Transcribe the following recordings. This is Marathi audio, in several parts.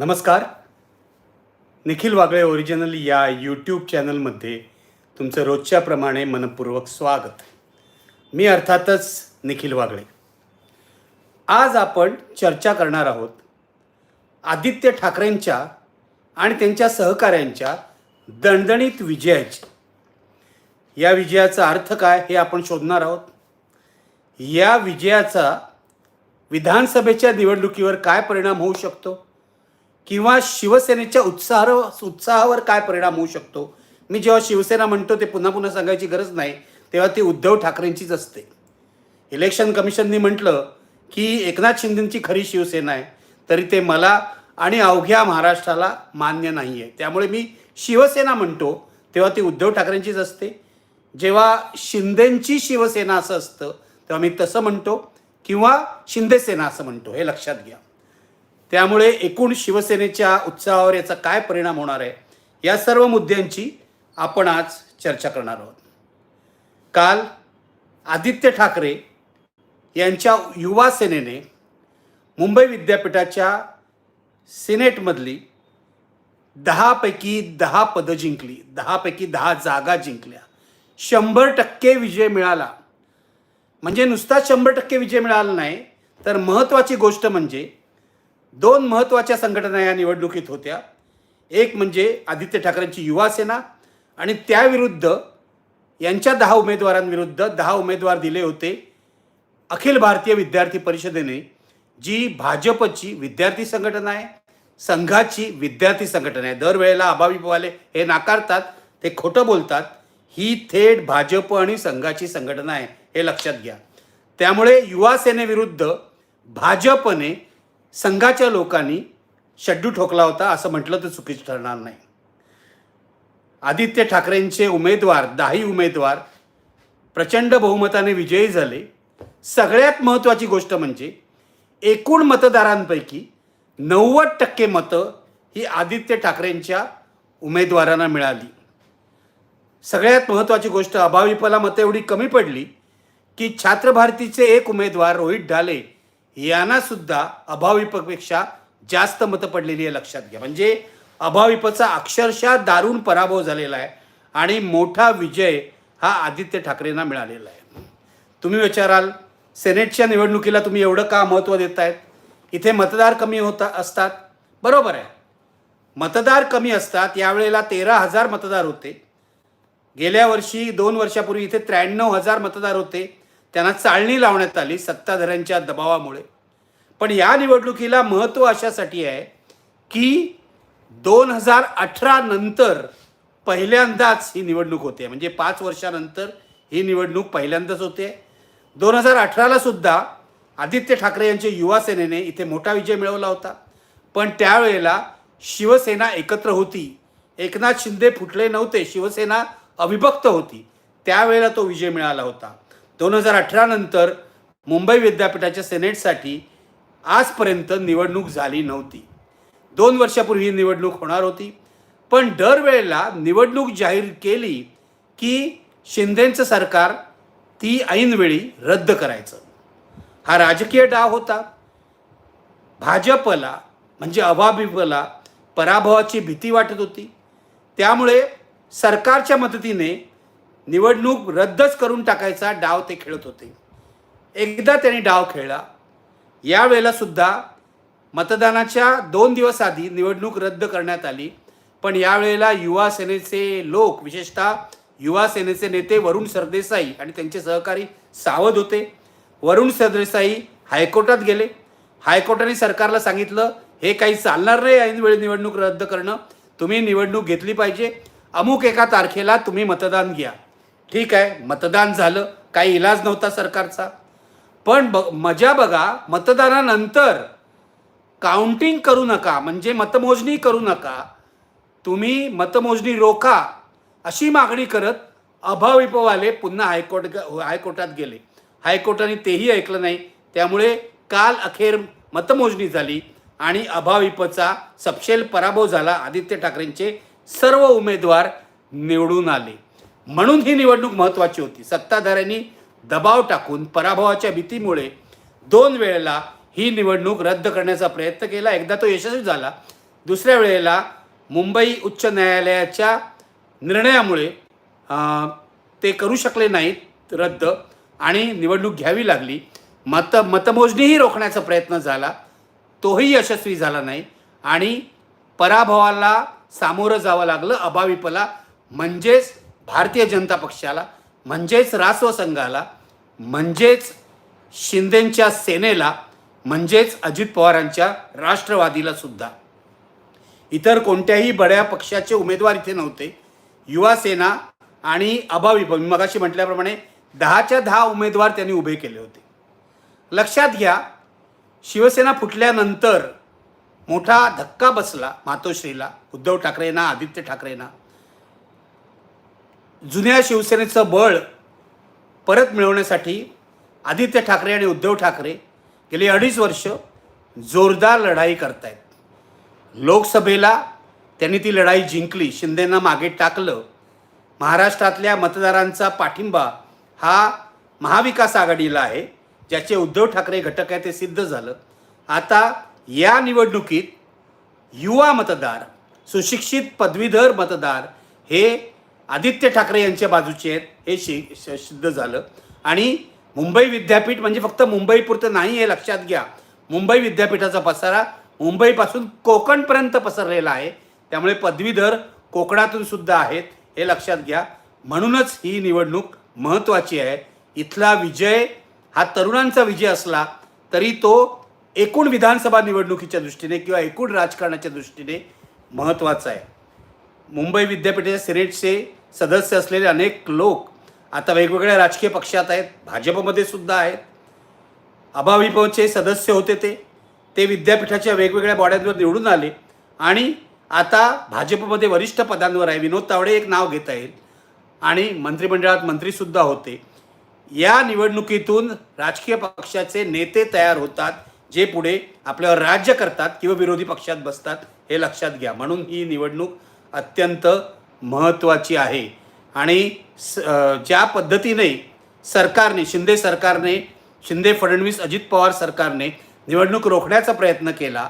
नमस्कार. निखिल वागळे ओरिजिनल या यूट्यूब चॅनलमध्ये तुमचं रोजच्याप्रमाणे मनपूर्वक स्वागत. मी अर्थातच निखिल वागळे. आज आपण चर्चा करणार आहोत आदित्य ठाकरेंच्या आणि त्यांच्या सहकाऱ्यांच्या दणदणीत विजयाची. या विजयाचा अर्थ काय हे आपण शोधणार आहोत. या विजयाचा विधानसभेच्या निवडणुकीवर काय परिणाम होऊ शकतो? किंवा शिवसेनेच्या उत्साह उत्साहावर काय परिणाम होऊ शकतो? मी जेव्हा शिवसेना म्हणतो ते पुन्हा पुन्हा सांगायची गरज नाही. तेव्हा ती उद्धव ठाकरेंचीच असते. इलेक्शन कमिशननी म्हटलं की एकनाथ शिंदेंची खरी शिवसेना आहे तरी ते मला आणि अवघ्या महाराष्ट्राला मान्य नाही आहे त्यामुळे मी शिवसेना म्हणतो तेव्हा ती उद्धव ठाकरेंचीच असते. जेव्हा शिंदेंची शिवसेना असं असतं तेव्हा मी तसं म्हणतो किंवा शिंदेसेना असं म्हणतो हे लक्षात घ्या. त्यामुळे एकूण शिवसेनेच्या उत्साहावर याचा काय परिणाम होणार आहे या सर्व मुद्द्यांची आपण आज चर्चा करणार आहोत. काल आदित्य ठाकरे यांच्या युवा सेनेने मुंबई विद्यापीठाच्या सिनेटमधली दहापैकी दहा पदं जिंकली दहापैकी दहा जागा जिंकल्या. शंभर टक्के विजय मिळाला. म्हणजे नुसता शंभर टक्के विजय मिळाला नाही तर महत्त्वाची गोष्ट म्हणजे दोन महत्त्वाच्या संघटना या निवडणुकीत होत्या. एक म्हणजे आदित्य ठाकरेंची युवा सेना आणि त्याविरुद्ध यांच्या दहा उमेदवारांविरुद्ध दहा उमेदवार दिले होते अखिल भारतीय विद्यार्थी परिषदेने जी भाजपची विद्यार्थी संघटना आहे संघाची विद्यार्थी संघटना आहे. दरवेळेला अभाविपवाले हे नाकारतात ते खोटं बोलतात. ही थेट भाजप आणि संघाची संघटना आहे हे लक्षात घ्या. त्यामुळे युवा सेनेविरुद्ध भाजपने संघाच्या लोकांनी शड्डू ठोकला होता असं म्हटलं तर चुकीचं ठरणार नाही. आदित्य ठाकरेंचे उमेदवार दाही उमेदवार प्रचंड बहुमताने विजयी झाले. सगळ्यात महत्त्वाची गोष्ट म्हणजे एकूण मतदारांपैकी नव्वद टक्के मतं ही आदित्य ठाकरेंच्या उमेदवारांना मिळाली. सगळ्यात महत्त्वाची गोष्ट अभाविपला मतं एवढी कमी पडली की छात्र भारतीचे एक उमेदवार रोहित ढाले यांना सुद्धा अभाविपपेक्षा जास्त मतं पडलेली आहे लक्षात घ्या. म्हणजे अभाविपचा अक्षरशः दारुण पराभव झालेला आहे आणि मोठा विजय हा आदित्य ठाकरेंना मिळालेला आहे. तुम्ही विचाराल सेनेटच्या निवडणुकीला तुम्ही एवढं का महत्त्व देत आहेत इथे मतदार कमी होता असतात. बरोबर आहे. मतदार कमी असतात यावेळेला तेरा हजार मतदार होते. गेल्या वर्षी दोन वर्षापूर्वी इथे त्र्याण्णव हजार मतदार होते. त्यांना चाळणी लावण्यात आली सत्ताधाऱ्यांच्या दबावामुळे. पण या निवडणुकीला महत्त्व अशासाठी आहे की दोन हजार अठरा नंतर पहिल्यांदाच ही निवडणूक होते. म्हणजे पाच वर्षानंतर ही निवडणूक पहिल्यांदाच होते. दोन हजार अठराला सुद्धा आदित्य ठाकरे यांच्या युवा सेनेने इथे मोठा विजय मिळवला होता. पण त्यावेळेला शिवसेना एकत्र होती. एकनाथ शिंदे फुटले नव्हते. शिवसेना अविभक्त होती. त्यावेळेला तो विजय मिळाला होता. दोन हजार अठरा नंतर मुंबई विद्यापीठाच्या सेनेटसाठी आजपर्यंत निवडणूक झाली नव्हती. दोन वर्षापूर्वी ही निवडणूक होणार होती. पण दरवेळेला निवडणूक जाहीर केली की शिंदेंचं सरकार ती ऐनवेळी रद्द करायचं. हा राजकीय डाव होता. भाजपला म्हणजे अभाविपला पराभवाची भीती वाटत होती. त्यामुळे सरकारच्या मदतीने निवडणूक रद्दच करून टाकायचा डाव ते खेळत होते. एकदा त्यांनी डाव खेळला. यावेळेला सुद्धा मतदानाच्या दोन दिवस आधी निवडणूक रद्द करण्यात आली. पण यावेळेला युवा सेनेचे लोक विशेषतः युवा सेनेचे नेते वरुण सरदेसाई आणि त्यांचे सहकारी सावध होते. वरुण सरदेसाई हायकोर्टात गेले. हायकोर्टाने सरकारला सांगितलं हे काही चालणार नाही ऐनवेळी निवडणूक रद्द करणं. तुम्ही निवडणूक घेतली पाहिजे. अमुक एका तारखेला तुम्ही मतदान घ्या. ठीक आहे मतदान झालं. काही इलाज नव्हता सरकारचा. पण ब मजा बघा मतदानानंतर काउंटिंग करू नका म्हणजे मतमोजणी करू नका. तुम्ही मतमोजणी रोखा अशी मागणी करत अभाविपवाले पुन्हा हायकोर्ट हायकोर्टात गेले. हायकोर्टाने तेही ऐकलं नाही. त्यामुळे काल अखेर मतमोजणी झाली आणि अभाविपचा सपशेल पराभव झाला. आदित्य ठाकरेंचे सर्व उमेदवार निवडून आले. म्हणून ही निवडणूक महत्त्वाची होती. सत्ताधाऱ्यांनी दबाव टाकून पराभवाच्या भीतीमुळे दोन वेळेला ही निवडणूक रद्द करण्याचा प्रयत्न केला. एकदा तो यशस्वी झाला. दुसऱ्या वेळेला मुंबई उच्च न्यायालयाच्या निर्णयामुळे ते करू शकले नाहीत रद्द आणि निवडणूक घ्यावी लागली. मत मतमोजणीही रोखण्याचा प्रयत्न झाला. तोही यशस्वी झाला नाही आणि पराभवाला सामोरं जावं लागलं अभाविपला म्हणजेच भारतीय जनता पक्षाला म्हणजेच रासव संघाला म्हणजेच शिंदेंच्या सेनेला म्हणजेच अजित पवारांच्या राष्ट्रवादीला सुद्धा. इतर कोणत्याही बड्या पक्षाचे उमेदवार इथे नव्हते. युवा सेना आणि अभावी मगाशी म्हटल्याप्रमाणे दहाच्या दहा उमेदवार त्यांनी उभे केले होते. लक्षात घ्या शिवसेना फुटल्यानंतर मोठा धक्का बसला मातोश्रीला उद्धव ठाकरेंना आदित्य ठाकरेंना. जुन्या शिवसेनेचं बळ परत मिळवण्यासाठी आदित्य ठाकरे आणि उद्धव ठाकरे गेली अडीच वर्ष जोरदार लढाई करतायत. लोकसभेला त्यांनी ती लढाई जिंकली शिंदेंना मागे टाकलं. महाराष्ट्रातल्या मतदारांचा पाठिंबा हा महाविकास आघाडीला आहे ज्याचे उद्धव ठाकरे घटक आहे ते सिद्ध झालं. आता या निवडणुकीत युवा मतदार सुशिक्षित पदवीधर मतदार हे आदित्य ठाकरे यांच्या बाजूचे आहेत हे शि श- सिद्ध झालं. आणि मुंबई विद्यापीठ म्हणजे फक्त मुंबईपुरतं नाही हे लक्षात घ्या. मुंबई विद्यापीठाचा पसारा मुंबईपासून कोकणपर्यंत पसरलेला आहे. त्यामुळे पदवीधर कोकणातून सुद्धा आहेत हे लक्षात घ्या. म्हणूनच ही निवडणूक महत्त्वाची आहे. इथला विजय हा तरुणांचा विजय असला तरी तो एकूण विधानसभा निवडणुकीच्या दृष्टीने किंवा एकूण राजकारणाच्या दृष्टीने महत्त्वाचा आहे. मुंबई विद्यापीठाच्या सिनेटचे सदस्य असलेले अनेक लोक आता वेगवेगळ्या राजकीय पक्षात आहेत भाजपमध्ये सुद्धा आहेत. अभाविपचे सदस्य होते ते. ते विद्यापीठाच्या वेगवेगळ्या बॉड्यांवर निवडून आले. आणि आता भाजपमध्ये वरिष्ठ पदांवर आहे. विनोद तावडे एक नाव घेता येईल. आणि मंत्रिमंडळात मंत्रीसुद्धा होते. या निवडणुकीतून राजकीय पक्षाचे नेते तयार होतात जे पुढे आपल्यावर राज्य करतात किंवा विरोधी पक्षात बसतात हे लक्षात घ्या. म्हणून ही निवडणूक अत्यंत महत्त्वाची आहे. आणि स ज्या पद्धतीने सरकारने शिंदे सरकारने शिंदे फडणवीस अजित पवार सरकारने निवडणूक रोखण्याचा प्रयत्न केला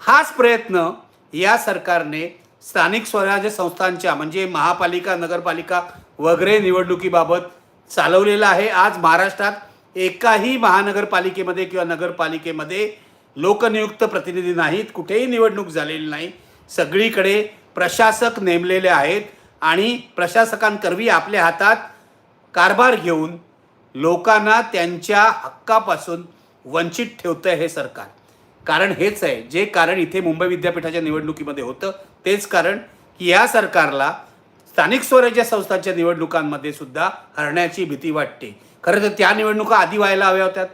हाच प्रयत्न या सरकारने स्थानिक स्वराज्य संस्थांच्या म्हणजे महापालिका नगरपालिका वगैरे निवडणुकीबाबत चालवलेला आहे. आज महाराष्ट्रात एकाही महानगरपालिकेमध्ये किंवा नगरपालिकेमध्ये लोकनियुक्त प्रतिनिधी नाहीत. कुठेही निवडणूक झालेली नाही. सगळीकडे प्रशासक नेमलेले आहेत आणि प्रशासकांकरवी आपल्या हातात कारभार घेऊन लोकांना त्यांच्या हक्कापासून वंचित ठेवतं हे सरकार. कारण हेच आहे जे कारण इथे मुंबई विद्यापीठाच्या निवडणुकीमध्ये होतं तेच कारण की या सरकारला स्थानिक स्वराज्य संस्थांच्या निवडणुकांमध्ये सुद्धा हरण्याची भीती वाटते. खरं तर त्या निवडणुका आधी व्हायला हव्या होत्या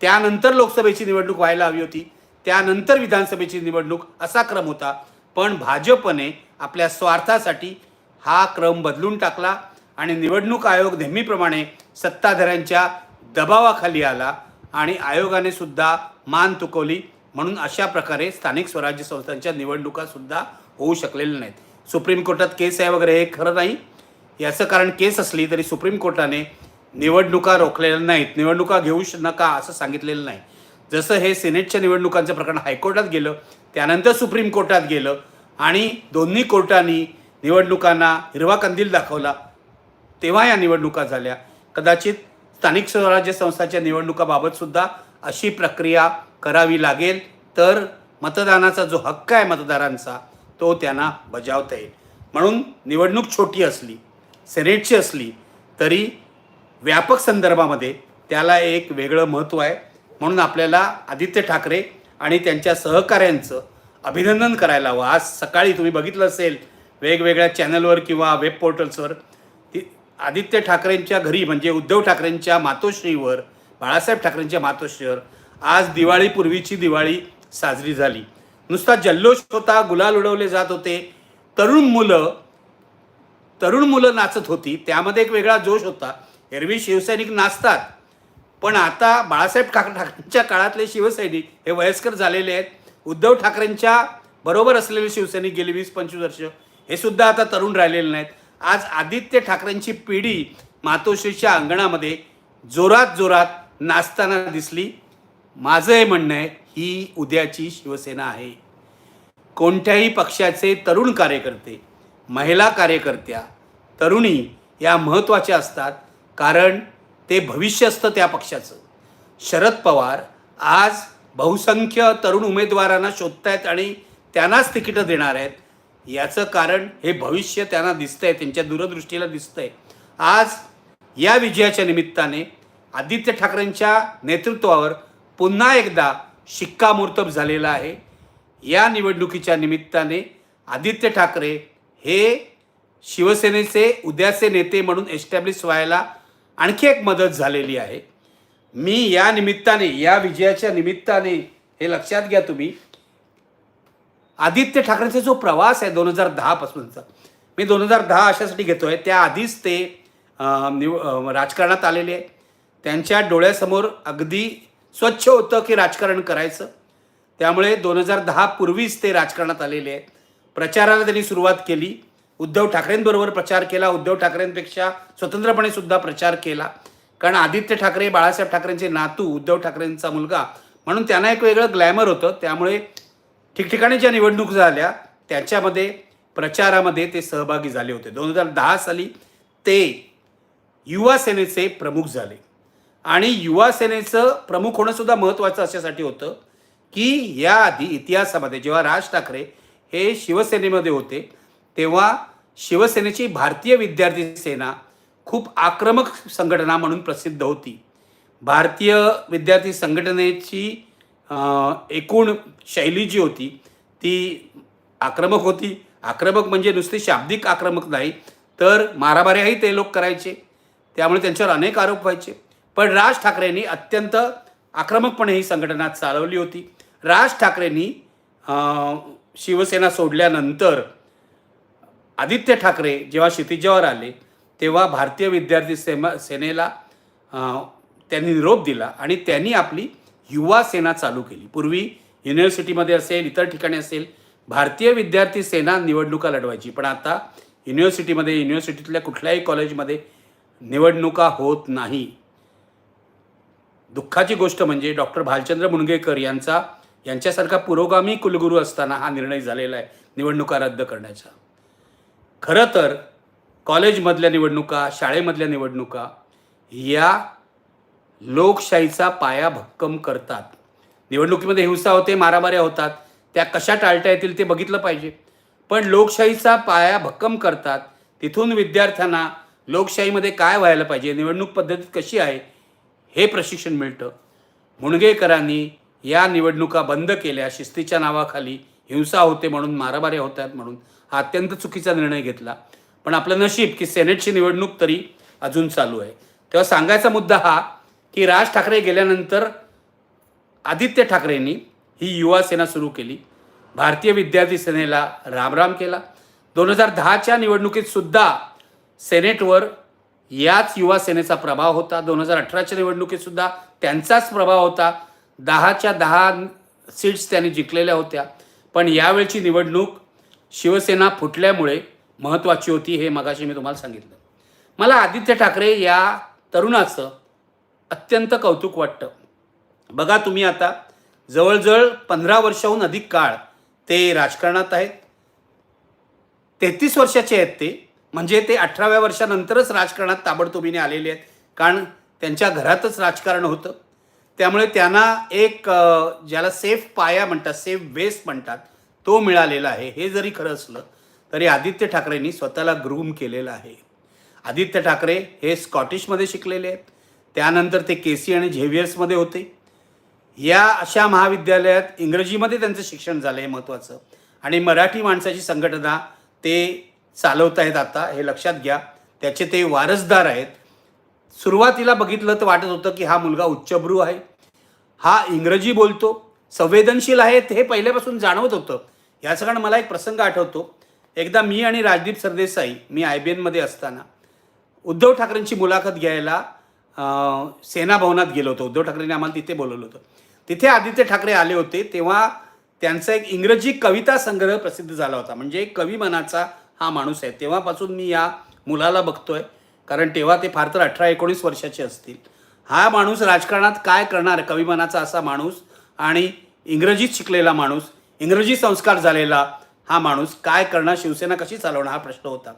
त्यानंतर लोकसभेची निवडणूक व्हायला हवी होती त्यानंतर विधानसभेची निवडणूक असा क्रम होता पण भाजपने आपल्या स्वार्थासाठी हा क्रम बदलून टाकला आणि निवडणूक आयोग नेहमीप्रमाणे सत्ताधाऱ्यांच्या दबावाखाली आला आणि आयोगाने सुद्धा मान तुकवली. म्हणून अशा प्रकारे स्थानिक स्वराज्य संस्थांच्या निवडणुका सुद्धा होऊ शकलेल्या नाहीत. सुप्रीम कोर्टात केस आहे वगैरे हे खरं नाही. याचं कारण केस असली तरी सुप्रीम कोर्टाने निवडणुका रोखलेल्या नाहीत. निवडणुका घेऊ नका असं सांगितलेलं नाही. जसं हे सिनेटच्या निवडणुकांचं प्रकरण हायकोर्टात गेलं त्यानंतर सुप्रीम कोर्टात गेलं आणि दोन्ही कोर्टांनी निवडणुकांना हिरवा कंदील दाखवला तेव्हा या निवडणुका झाल्या. कदाचित स्थानिक स्वराज्य संस्थाच्या निवडणुकाबाबतसुद्धा अशी प्रक्रिया करावी लागेल तर मतदानाचा जो हक्क आहे मतदारांचा तो त्यांना बजावता येईल. म्हणून निवडणूक छोटी असली सेनेटची असली तरी व्यापक संदर्भामध्ये त्याला एक वेगळं महत्त्व आहे. म्हणून आपल्याला आदित्य ठाकरे आणि त्यांच्या सहकाऱ्यांचं अभिनंदन करायला हवं. आज सकाळी तुम्ही बघितलं असेल वेगवेगळ्या चॅनलवर किंवा वेब पोर्टल्सवर ती आदित्य ठाकरेंच्या घरी म्हणजे उद्धव ठाकरेंच्या मातोश्रीवर बाळासाहेब ठाकरेंच्या मातोश्रीवर आज दिवाळीपूर्वीची दिवाळी साजरी झाली. नुसता जल्लोष होता गुलाल उडवले जात होते. तरुण मुलं तरुण मुलं नाचत होती. त्यामध्ये एक वेगळा जोश होता. एरवी शिवसैनिक नाचतात. पण आता बाळासाहेब ठाक ठाकरेंच्या काळातले शिवसैनिक हे वयस्कर झालेले आहेत. उद्धव ठाकरेंच्या बरोबर असलेले शिवसैनिक गेले वीस पंचवीस वर्ष. हे सुद्धा आता तरुण राहिलेले नाहीत. आज आदित्य ठाकरेंची पिढी मातोश्रीच्या अंगणामध्ये जोरात जोरात नाचताना दिसली. माझं हे म्हणणं आहे ही उद्याची शिवसेना आहे. कोणत्याही पक्षाचे तरुण कार्यकर्ते महिला कार्यकर्त्या तरुणी या महत्त्वाच्या असतात. कारण ते भविष्य असतं त्या पक्षाचं. शरद पवार आज बहुसंख्य तरुण उमेदवारांना शोधतायत आणि त्यांनाच तिकीटं देणार आहेत. याचं कारण हे भविष्य त्यांना दिसतंय त्यांच्या दूरदृष्टीला दिसतंय. आज या विजयाच्या निमित्ताने आदित्य ठाकरेंच्या नेतृत्वावर पुन्हा एकदा शिक्कामोर्तब झालेला आहे. या निवडणुकीच्या निमित्ताने आदित्य ठाकरे हे शिवसेनेचे उद्याचे नेते म्हणून एस्टॅब्लिश व्हायला आणखी एक मदत झालेली आहे. मी या निमित्ताने या विजयाच्या निमित्ताने हे लक्षात घ्या तुम्ही. आदित्य ठाकरेंचा जो प्रवास आहे दोन हजार दहापासूनचा मी दोन हजार दहा अशासाठी घेतो आहे त्याआधीच ते निव राजकारणात आलेले आहे त्यांच्या डोळ्यासमोर अगदी स्वच्छ होतं की राजकारण करायचं. त्यामुळे दोन हजार दहा पूर्वीच ते राजकारणात आलेले आहेत. प्रचाराला त्यांनी सुरुवात केली. उद्धव ठाकरेंबरोबर प्रचार केला उद्धव ठाकरेंपेक्षा स्वतंत्रपणे सुद्धा प्रचार केला. कारण आदित्य ठाकरे बाळासाहेब ठाकरेंचे नातू उद्धव ठाकरेंचा मुलगा म्हणून त्यांना एक वेगळं ग्लॅमर होतं. त्यामुळे ठिकठिकाणी ज्या निवडणूक झाल्या त्याच्यामध्ये प्रचारामध्ये ते सहभागी झाले होते. दोन हजार दहा साली ते युवा सेनेचे प्रमुख झाले. आणि युवा सेनेचं प्रमुख होणंसुद्धा महत्त्वाचं अशासाठी होतं की याआधी इतिहासामध्ये जेव्हा राज ठाकरे हे शिवसेनेमध्ये होते तेव्हा शिवसेनेची भारतीय विद्यार्थी सेना खूप आक्रमक संघटना म्हणून प्रसिद्ध होती. भारतीय विद्यार्थी संघटनेची एकूण शैली जी होती ती आक्रमक होती. आक्रमक म्हणजे नुसती शाब्दिक आक्रमक नाही तर मारामाऱ्याही ते लोक करायचे. त्यामुळे त्यांच्यावर अनेक आरोप व्हायचे. पण राज ठाकरेंनी अत्यंत आक्रमकपणे ही संघटना चालवली होती. राज ठाकरेंनी शिवसेना सोडल्यानंतर आदित्य ठाकरे जेव्हा क्षितिजावर आले तेव्हा भारतीय विद्यार्थी सेमा सेनेला त्यांनी निरोप दिला आणि त्यांनी आपली युवा सेना चालू केली. पूर्वी युनिव्हर्सिटीमध्ये असेल इतर ठिकाणी असेल भारतीय विद्यार्थी सेना निवडणुका लढवायची. पण आता युनिव्हर्सिटीमध्ये युनिव्हर्सिटीतल्या कुठल्याही कॉलेजमध्ये निवडणुका होत नाही. दुःखाची गोष्ट म्हणजे डॉक्टर भालचंद्र मुणगेकर यांचा यांच्यासारखा पुरोगामी कुलगुरू असताना हा निर्णय झालेला आहे निवडणुका रद्द करण्याचा. खरं तर कॉलेजमधल्या निवडणुका शाळेमधल्या निवडणुका या लोकशाहीचा पाया भक्कम करतात. निवडणुकीमध्ये हिंसा होते मारामाऱ्या होतात. त्या कशा टाळता येतील ते बघितलं पाहिजे. पण लोकशाहीचा पाया भक्कम करतात. तिथून विद्यार्थ्यांना लोकशाहीमध्ये काय व्हायला पाहिजे निवडणूक पद्धती कशी आहे हे प्रशिक्षण मिळतं. मुणगेकरांनी या निवडणुका बंद केल्या शिस्तीच्या नावाखाली हिंसा होते म्हणून मारामाऱ्या होतात म्हणून. हा अत्यंत चुकीचा निर्णय घेतला. पण आपलं नशीब की सेनेटची निवडणूक तरी अजून चालू आहे. तेव्हा सांगायचा मुद्दा हा की राज ठाकरे गेल्यानंतर आदित्य ठाकरेंनी ही युवा सेना सुरू केली. भारतीय विद्यार्थी सेनेला रामराम केला. दोन हजार दहाच्या निवडणुकीत सुद्धा सेनेटवर याच युवा सेनेचा प्रभाव होता. दोन हजार अठराच्या निवडणुकीत सुद्धा त्यांचाच प्रभाव होता. दहाच्या दहा सीट्स त्यांनी जिंकलेल्या होत्या. पण यावेळची निवडणूक शिवसेना फुटल्यामुळे महत्त्वाची होती हे मगाशी मी तुम्हाला सांगितलं. मला आदित्य ठाकरे या तरुणाचं अत्यंत कौतुक वाटतं. बघा तुम्ही आता जवळजवळ पंधरा वर्षाहून अधिक काळ ते राजकारणात आहेत. तेहतीस वर्षाचे आहेत ते म्हणजे ते अठराव्या वर्षानंतरच राजकारणात ताबडतोबीने आलेले आहेत कारण त्यांच्या घरातच राजकारण होतं. त्यामुळे त्यांना एक ज्याला सेफ पाया म्हणतात सेफ बेस म्हणतात तो मिळालेला आहे. हे जरी खरं असलं तरी आदित्य ठाकरेंनी स्वतःला ग्रूम केलेलं आहे. आदित्य ठाकरे हे स्कॉटिशमध्ये शिकलेले आहेत. त्यानंतर ते के सी आणि झेवियर्समध्ये होते. या अशा महाविद्यालयात इंग्रजीमध्ये त्यांचं शिक्षण झालं आहे महत्त्वाचं. आणि मराठी माणसाची संघटना ते चालवत आहेत आता हे लक्षात घ्या. त्याचे ते वारसदार आहेत. सुरुवातीला बघितलं तर वाटत होतं की हा मुलगा उच्चभ्रू आहे. हा इंग्रजी बोलतो. संवेदनशील आहे हे पहिल्यापासून जाणवत होतं. याचं कारण मला एक प्रसंग आठवतो. एकदा मी आणि राजदीप सरदेसाई मी आय बी एनमध्ये असताना उद्धव ठाकरेंची मुलाखत घ्यायला सेना भवनात गेलो होतो. उद्धव ठाकरेंनी आम्हाला तिथे बोलवलं होतं. तिथे आदित्य ठाकरे आले होते तेव्हा त्यांचा एक इंग्रजी कविता संग्रह प्रसिद्ध झाला होता. म्हणजे एक कवी मनाचा हा माणूस आहे. तेव्हापासून मी या मुलाला बघतोय कारण तेव्हा ते फार तर अठरा एकोणीस वर्षाचे असतील. हा माणूस राजकारणात काय करणार? कवी मनाचा असा माणूस आणि इंग्रजीत शिकलेला माणूस इंग्रजी संस्कार झालेला हा माणूस काय करणार शिवसेना कशी चालवणार हा प्रश्न होता.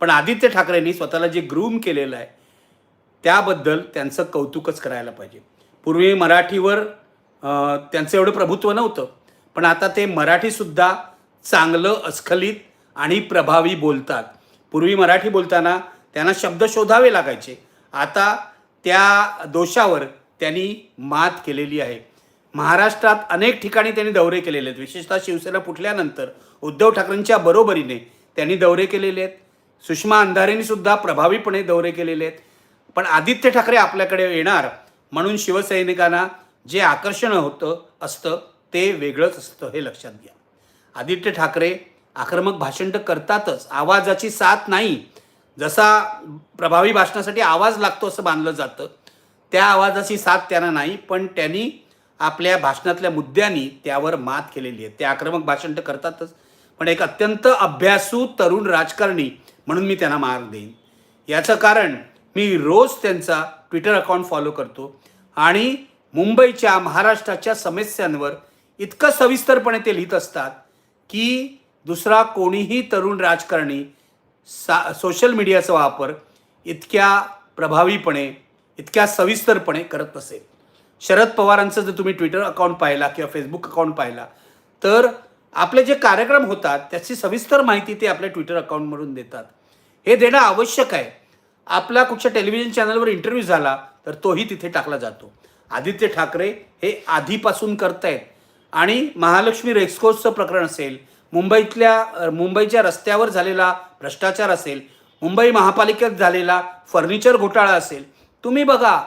पण आदित्य ठाकरेंनी स्वतःला जे ग्रूम केलेलं आहे त्याबद्दल त्यांचं कौतुकच करायला पाहिजे. पूर्वी मराठीवर त्यांचं एवढं प्रभुत्व नव्हतं पण आता ते मराठीसुद्धा चांगलं अस्खलित आणि प्रभावी बोलतात. पूर्वी मराठी बोलताना त्यांना शब्द शोधावे लागायचे. आता त्या दोषावर त्यांनी मात केलेली आहे. महाराष्ट्रात अनेक ठिकाणी त्यांनी दौरे केलेले आहेत. विशेषतः शिवसेना फुटल्यानंतर उद्धव ठाकरेंच्या बरोबरीने त्यांनी दौरे केलेले आहेत. सुषमा अंधारेंनी सुद्धा प्रभावीपणे दौरे केलेले आहेत. पण आदित्य ठाकरे आपल्याकडे येणार म्हणून शिवसैनिकांना जे आकर्षण होतं असतं ते वेगळंच असतं हे लक्षात घ्या. आदित्य ठाकरे आक्रमक भाषण तर करतातच. आवाजाची साथ नाही. जसा प्रभावी भाषणासाठी आवाज लागतो असं मानलं जातं त्या आवाजाची साथ त्यांना नाही. पण त्यांनी आपल्या भाषणातल्या मुद्द्यांनी त्यावर मात केलेली आहे. ते आक्रमक भाषण तर करतातच पण एक अत्यंत अभ्यासू तरुण राजकारणी म्हणून मी त्यांना मार्ग देईन. याचं कारण मी रोज त्यांचा ट्विटर अकाउंट फॉलो करतो आणि मुंबईच्या महाराष्ट्राच्या समस्यांवर इतकं सविस्तरपणे ते लिहित असतात की दुसरा कोणीही तरुण राजकारणी सा सोशल मीडियाचा वापर इतक्या प्रभावीपणे इतक्या सविस्तरपणे करत नसेल शरद पवारांचं जर तुम्ही ट्विटर अकाउंट पाहिला किंवा फेसबुक अकाउंट पाहिला तर आपले जे कार्यक्रम होतात त्याची सविस्तर माहिती ते आपल्या ट्विटर अकाउंटमधून देतात. हे देणं आवश्यक आहे. आपला कुठच्या टेलिव्हिजन चॅनलवर इंटरव्ह्यू झाला तर तोही तिथे टाकला जातो. आदित्य ठाकरे हे आधीपासून करतायत. आणि महालक्ष्मी रेक्सकोसचं प्रकरण असेल मुंबईतल्या मुंबईच्या रस्त्यावर झालेला भ्रष्टाचार असेल मुंबई महापालिकेत झालेला फर्निचर घोटाळा असेल तुम्ही बघा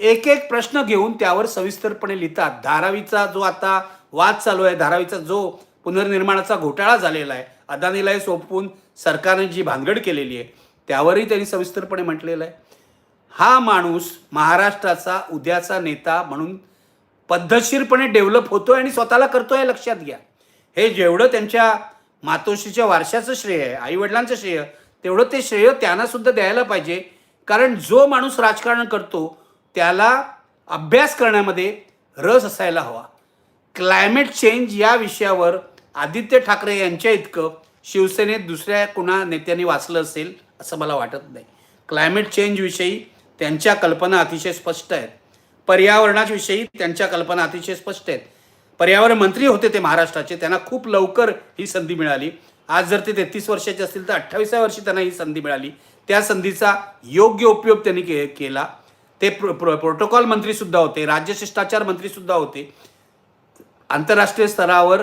एक एक प्रश्न घेऊन त्यावर सविस्तरपणे लिहितात. धारावीचा जो आता वाद चालू आहे धारावीचा जो पुनर्निर्माणाचा घोटाळा झालेला आहे अदानीला हे सोपवून सरकारने जी भानगड केलेली आहे त्यावरही त्यांनी सविस्तरपणे म्हटलेलं आहे. हा माणूस महाराष्ट्राचा उद्याचा नेता म्हणून पद्धतशीरपणे डेव्हलप होतोय आणि स्वतःला करतोय लक्षात घ्या. हे जेवढं त्यांच्या मातोश्रीच्या वारशाचं श्रेय आहे आईवडिलांचं श्रेय तेवढं ते श्रेय त्यांनासुद्धा द्यायला पाहिजे. कारण जो माणूस राजकारण करतो त्याला अभ्यास करण्यामध्ये रस असायला हवा. क्लायमेट चेंज या विषयावर आदित्य ठाकरे यांच्या इतकं शिवसेनेत दुसऱ्या कुणा नेत्यांनी वाचलं असेल असं मला वाटत नाही. क्लायमेट चेंजविषयी त्यांच्या कल्पना अतिशय स्पष्ट आहेत. पर्यावरणाविषयी त्यांच्या कल्पना अतिशय स्पष्ट आहेत. पर्यावरण मंत्री होते ते महाराष्ट्राचे त्यांना खूप लवकर ही संधी मिळाली. आज जर ते तेहतीस वर्षाचे असतील तर अठ्ठावीसाव्या वर्षी त्यांना ही संधी मिळाली. त्या संधीचा योग्य उपयोग त्यांनी के केला. ते प्रो प्रो प्रोटोकॉल मंत्रीसुद्धा होते राज्य शिष्टाचार मंत्रीसुद्धा होते. आंतरराष्ट्रीय स्तरावर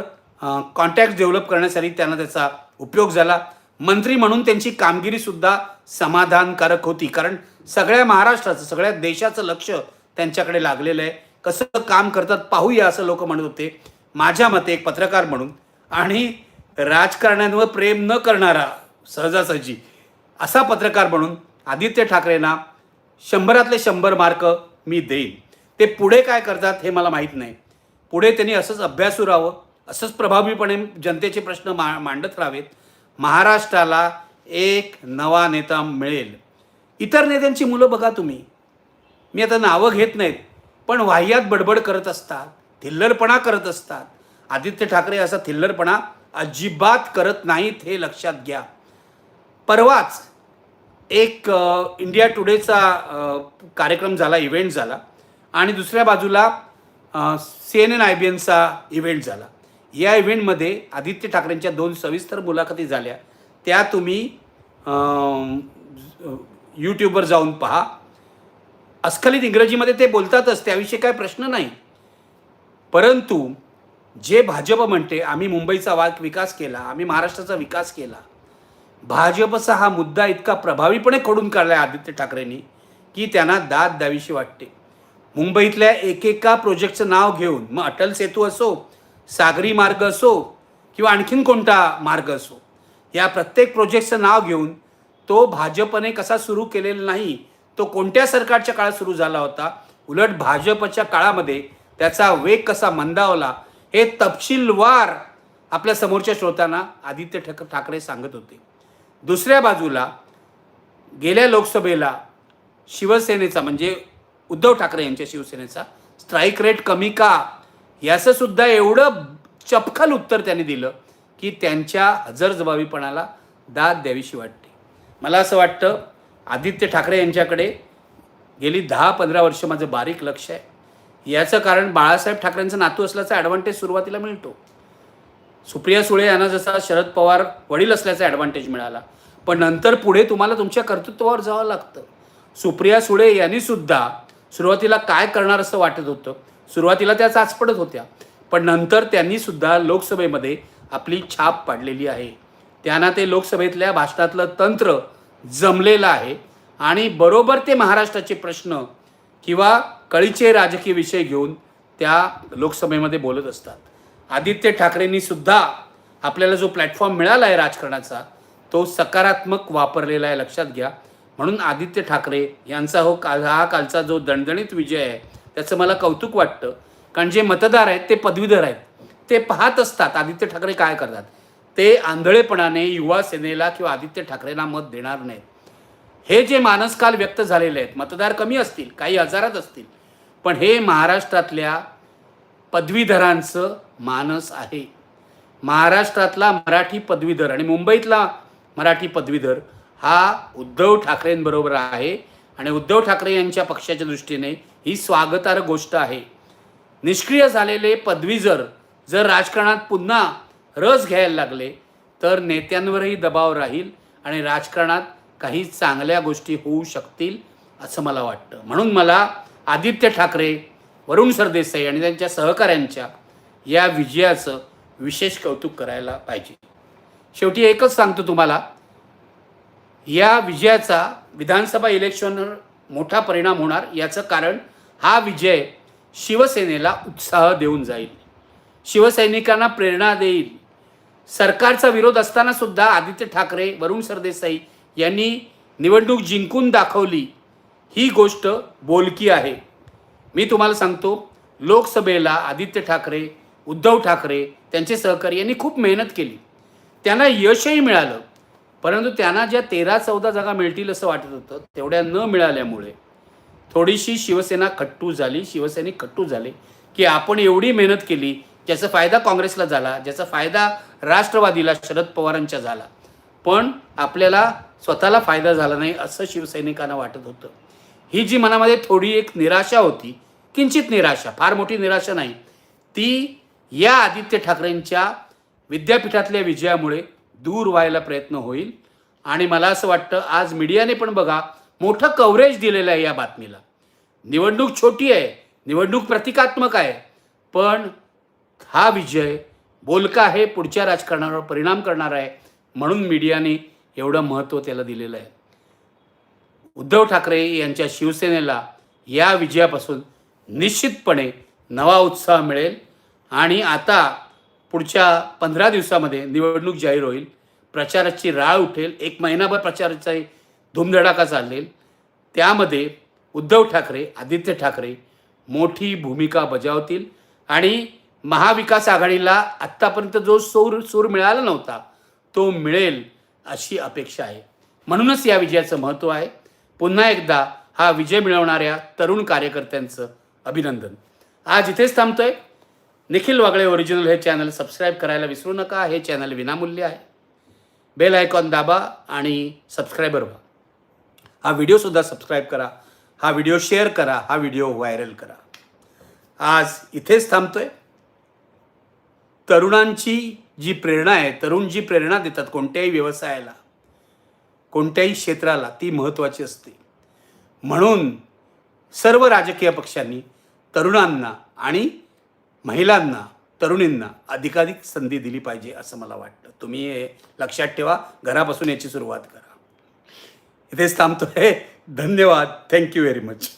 कॉन्टॅक्ट डेव्हलप करण्यासाठी त्यांना त्याचा उपयोग झाला. मंत्री म्हणून त्यांची कामगिरीसुद्धा समाधानकारक होती कारण सगळ्या महाराष्ट्राचं सगळ्या देशाचं लक्ष त्यांच्याकडे लागलेलं आहे. कसं काम करतात पाहूया असं लोक म्हणत होते. माझ्या मते एक पत्रकार म्हणून. आणि राजकारण्यांवर प्रेम न करणारा सहजासहजी असा पत्रकार म्हणून आदित्य ठाकरेंना शंभरातले शंभर मार्क मी देईन. ते पुढे काय करतात हे मला माहीत नाही. पुढे त्यांनी असंच अभ्यासू राहावं असंच प्रभावीपणे जनतेचे प्रश्न मा मांडत राहावेत. महाराष्ट्राला एक नवा नेता मिळेल. इतर नेत्यांची मुलं बघा तुम्ही. मी आता नावं घेत नाहीत पण वाह्यात बडबड करत असतात थिल्लरपणा करत असतात. आदित्य ठाकरे असा थिल्लरपणा अजिबात करत नाहीत हे लक्षात घ्या. परवाच एक इंडिया टुडेचा कार्यक्रम झाला इव्हेंट झाला. आणि दुसऱ्या बाजूला C N N I B एनचा event झाला. या इव्हेंटमध्ये आदित्य ठाकरेंच्या दोन सविस्तर मुलाखती झाल्या. त्या तुम्ही यूट्यूबवर जाऊन पहा. अस्खलित इंग्रजीमध्ये ते बोलतातच त्याविषयी काय प्रश्न नाही. परंतु जे भाजप म्हणते आम्ही मुंबईचा वाक विकास केला आम्ही महाराष्ट्राचा विकास केला भाजपचा हा मुद्दा इतका प्रभावीपणे खोडून काढला आहे आदित्य ठाकरेंनी की त्यांना दाद द्यावीशी वाटते. मुंबईतल्या एकेका प्रोजेक्टचं नाव घेऊन मग अटल सेतू असो सागरी मार्ग असो किंवा आणखीन कोणता मार्ग असो या प्रत्येक प्रोजेक्टचं नाव घेऊन तो भाजपने कसा सुरू केलेला नाही तो कोणत्या सरकारच्या काळात सुरू झाला होता उलट भाजपच्या काळामध्ये त्याचा वेग कसा मंदावला हे तपशीलवार आपल्या समोरच्या श्रोत्यांना आदित्य ठाक ठाकरे सांगत होते. दुसऱ्या बाजूला गेल्या लोकसभेला शिवसेनेचा म्हणजे उद्धव ठाकरे यांच्या शिवसेनेचा स्ट्राईक रेट कमी का? याचं सुद्धा एवढं चपखल उत्तर त्यांनी दिलं की त्यांच्या हजरजबाबीपणाला दाद द्यावीशी वाटते. मला असं वाटतं आदित्य ठाकरे यांच्याकडे गेली दहा पंधरा वर्ष माझं बारीक लक्ष आहे. याचं कारण बाळासाहेब ठाकरेंचं नातू असल्याचा ॲडव्हान्टेज सुरुवातीला मिळतो. सुप्रिया सुळे यांना जसा शरद पवार वडील असल्याचा ॲडव्हान्टेज मिळाला. पण नंतर पुढे तुम्हाला तुमच्या कर्तृत्वावर जावं लागतं. सुप्रिया सुळे यांनी सुद्धा सुरुवातीला काय करणार असं वाटत होतं? सुरुवातीला त्या चाचपडत होत्या. पण नंतर त्यांनी सुद्धा लोकसभेमध्ये आपली छाप पाडलेली आहे. त्यांना ते लोकसभेतल्या भाषणातलं तंत्र जमलेलं आहे. आणि बरोबर ते महाराष्ट्राचे प्रश्न किंवा कळीचे राजकीय विषय घेऊन त्या लोकसभेमध्ये बोलत असतात. आदित्य ठाकरेंनी सुद्धा आपल्याला जो प्लॅटफॉर्म मिळाला आहे राजकारणाचा तो सकारात्मक वापरलेला आहे लक्षात घ्या. म्हणून आदित्य ठाकरे यांचा हो काल हा कालचा जो दणदणीत विजय आहे त्याचं मला कौतुक वाटतं. कारण जे मतदार आहेत ते पदवीधर आहेत. ते पाहत असतात आदित्य ठाकरे काय करतात. ते आंधळेपणाने युवा सेनेला किंवा आदित्य ठाकरेंना मत देणार नाहीत. हे जे मानसकाल व्यक्त झालेले आहेत मतदार कमी असतील काही हजारात असतील पण हे महाराष्ट्रातल्या पदवीधरांचं मानस आहे. महाराष्ट्रातला मराठी पदवीधर आणि मुंबईतला मराठी पदवीधर हा उद्धव ठाकरेंबरोबर आहे आणि उद्धव ठाकरे यांच्या पक्षाच्या दृष्टीने ही स्वागतार्ह गोष्ट आहे. निष्क्रिय झालेले पदवीधर जर राजकारणात पुन्हा रस घ्यायला लागले तर नेत्यांवरही दबाव राहील आणि राजकारणात काही चांगल्या गोष्टी होऊ शकतील असं मला वाटतं. म्हणून मला आदित्य ठाकरे वरुण सरदेसाई आणि त्यांच्या सहकाऱ्यांच्या या विजयाचं विशेष कौतुक करायला पाहिजे. शेवटी एकच सांगतो तुम्हाला या विजयाचा विधानसभा इलेक्शनवर मोठा परिणाम होणार याचं कारण हा विजय शिवसेनेला उत्साह देऊन जाईल. शिवसैनिकांना प्रेरणा देईल. सरकारचा विरोध असताना सुद्धा आदित्य ठाकरे वरुण सरदेसाई यांनी निवडणूक जिंकून दाखवली ही गोष्ट बोलकी आहे. मी तुम्हाला सांगतो लोकसभेला आदित्य ठाकरे उद्धव ठाकरे त्यांचे सहकारी यांनी खूप मेहनत केली. त्यांना यशही मिळालं परंतु त्यांना ज्या तेरा चौदा जागा मिळतील असं वाटत होतं तेवढ्या न मिळाल्यामुळे थोडीशी शिवसेना खट्टू झाली शिवसैनिक खट्टू झाले की आपण एवढी मेहनत केली ज्याचा फायदा काँग्रेसला झाला ज्याचा फायदा राष्ट्रवादीला शरद पवारांच्या झाला. पण आपल्याला स्वतःला फायदा झाला नाही असं शिवसैनिकांना वाटत होतं. ही जी मनामध्ये थोडी एक निराशा होती किंचित निराशा फार मोठी निराशा नाही ती या आदित्य ठाकरेंच्या विद्यापीठातल्या विजयामुळे दूर व्हायला प्रयत्न होईल. आणि मला असं वाटतं आज मीडियाने पण बघा मोठं कव्हरेज दिलेलं आहे या बातमीला. निवडणूक छोटी आहे निवडणूक प्रतिकात्मक आहे पण हा विजय बोलका आहे पुढच्या राजकारणावर परिणाम करणार आहे म्हणून मीडियाने एवढं महत्त्व त्याला दिलेलं आहे. उद्धव ठाकरे यांच्या शिवसेनेला या विजयापासून निश्चितपणे नवा उत्साह मिळेल आणि आता पुढच्या पंधरा दिवसामध्ये निवडणूक जाहीर होईल. प्रचाराची राळ उठेल. एक महिनाभर प्रचाराचा धुमधडाका चालेल त्यामध्ये उद्धव ठाकरे आदित्य ठाकरे मोठी भूमिका बजावतील आणि महाविकास आघाडीला आत्तापर्यंत जो सूर सूर मिळाला नव्हता तो मिळेल अशी अपेक्षा आहे. म्हणूनच या विजयाचं महत्त्व आहे. पुन्हा एकदा हा विजय मिळवणाऱ्या तरुण कार्यकर्त्यांचं अभिनंदन. आज इथेच थांबतोय. निखिल वागळे ओरिजिनल हे चॅनल सबस्क्राईब करायला विसरू नका. हे चॅनल विनामूल्य आहे. बेल आयकॉन दाबा आणि सबस्क्रायबर व्हा. हा व्हिडिओसुद्धा सबस्क्राईब करा. हा व्हिडिओ शेअर करा. हा व्हिडिओ व्हायरल करा. आज इथेच थांबतोय. तरुणांची जी प्रेरणा आहे तरुण जी प्रेरणा देतात कोणत्याही व्यवसायाला कोणत्याही क्षेत्राला ती महत्त्वाची असते. म्हणून सर्व राजकीय पक्षांनी तरुणांना आणि महिलांना तरुणींना अधिकाधिक संधी दिली पाहिजे असं मला वाटतं. तुम्ही हे लक्षात ठेवा घरापासून याची सुरुवात करा. इथेच थांबतोय. धन्यवाद. Thank you very much